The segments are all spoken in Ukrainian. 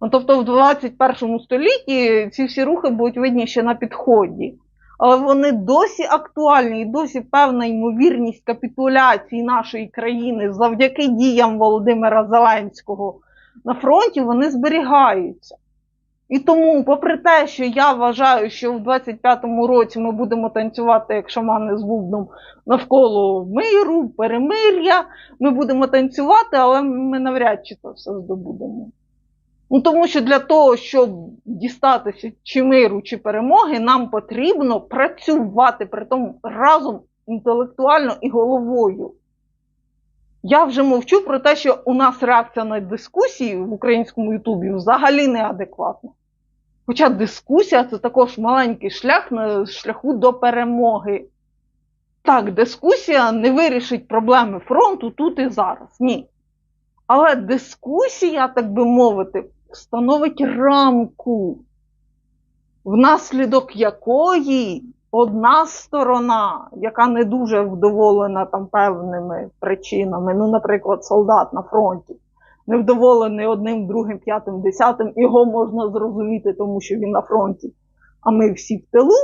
Ну, тобто в 21 столітті ці всі рухи будуть видні ще на підході. Але вони досі актуальні і досі певна ймовірність капітуляції нашої країни завдяки діям Володимира Зеленського на фронті вони зберігаються. І тому, попри те, що я вважаю, що в 25-му році ми будемо танцювати як шамани з бубном навколо миру, перемир'я, ми будемо танцювати, але ми навряд чи це все здобудемо. Ну, тому що для того, щоб дістатися чи миру, чи перемоги, нам потрібно працювати при тому разом інтелектуально і головою. Я вже мовчу про те, що у нас реакція на дискусії в українському Ютубі взагалі неадекватна. Хоча дискусія це також маленький шлях на шляху до перемоги. Так, дискусія не вирішить проблеми фронту тут і зараз. Ні. Але дискусія, так би мовити, встановить рамку, внаслідок якої одна сторона, яка не дуже вдоволена там певними причинами, ну, наприклад, солдат на фронті, невдоволений одним, другим, п'ятим, десятим, його можна зрозуміти, тому що він на фронті, а ми всі в тилу,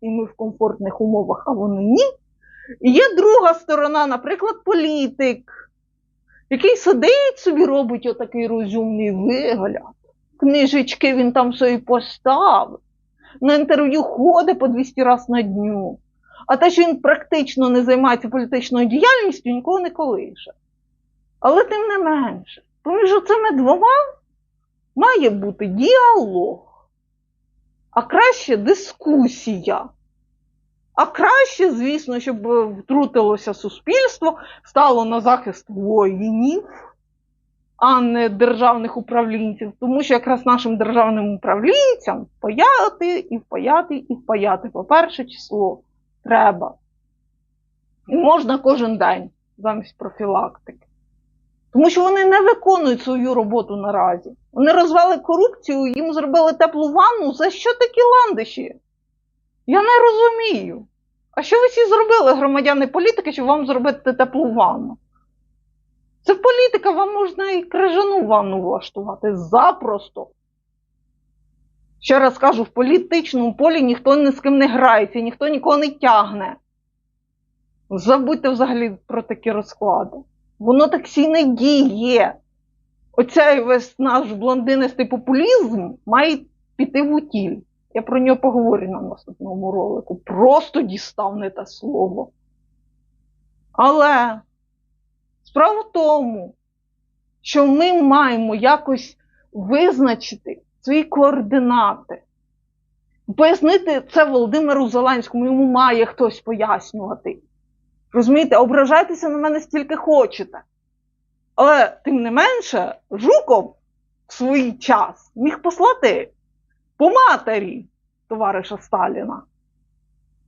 і ми в комфортних умовах, а вони ні. І є друга сторона, наприклад, політик, який сидить собі, робить отакий розумний вигляд. Книжечки він там собі поставив. На інтерв'ю ходить по 200 разів на дню. А те, що він практично не займається політичною діяльністю, нікого не колише. Але тим не менше, поміж цими двома має бути діалог, а краще дискусія. А краще, звісно, щоб втрутилося суспільство, стало на захист воїнів, а не державних управлінців. Тому що якраз нашим державним управлінцям впаяти і впаяти і впаяти по перше число треба. І можна кожен день замість профілактики. Тому що вони не виконують свою роботу наразі. Вони розвели корупцію, їм зробили теплу ванну. За що такі ландиші? Я не розумію. А що ви всі зробили, громадяни політики, щоб вам зробити теплу ванну? Це політика, вам можна і крижану ванну влаштувати запросто. Ще раз кажу, в політичному полі ніхто ні з ким не грається, ніхто нікого не тягне. Забудьте взагалі про такі розклади. Воно так не діє. Оцей весь наш блондинистий популізм має піти в утіль. Я про нього поговорю на наступному ролику. Просто дістав не те слово. Але справа в тому, що ми маємо якось визначити свої координати. Пояснити це Володимиру Зеленському, йому має хтось пояснювати. Розумієте, ображайтеся на мене стільки хочете. Але, тим не менше, Жуков в свій час міг послати по матері товариша Сталіна.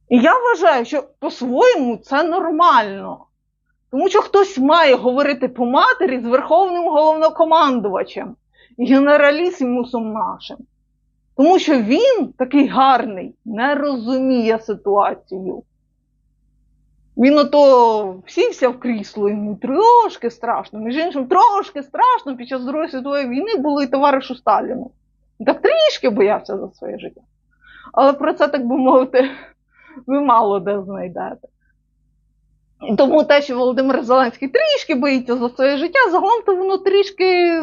І я вважаю, що по-своєму це нормально. Тому що хтось має говорити по матері з верховним головнокомандувачем генералісімусом нашим. Тому що він такий гарний, не розуміє ситуацію. Він ото сівся в крісло, йому трошки страшно. Між іншим, трошки страшно під час Другої світової війни було і товаришу Сталіну. Так трішки боявся за своє життя. Але про це, так би мовити, ви мало де знайдете. Тому те, що Володимир Зеленський трішки боїться за своє життя, загалом то воно трішки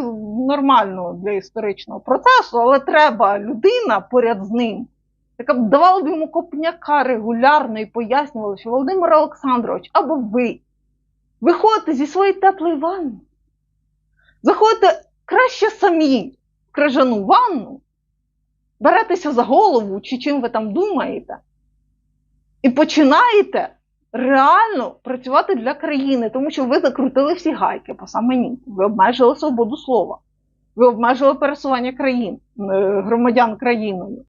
нормально для історичного процесу, але треба людина поряд з ним, яка б давала б йому копняка регулярно і пояснювала, що Володимир Олександрович, або ви виходите зі своєї теплої ванни, заходите краще самі в крижану ванну, беретеся за голову чи чим ви там думаєте, і починаєте реально працювати для країни, тому що ви закрутили всі гайки по саме ні. Ви обмежили свободу слова, ви обмежили пересування країн, е, громадян країною.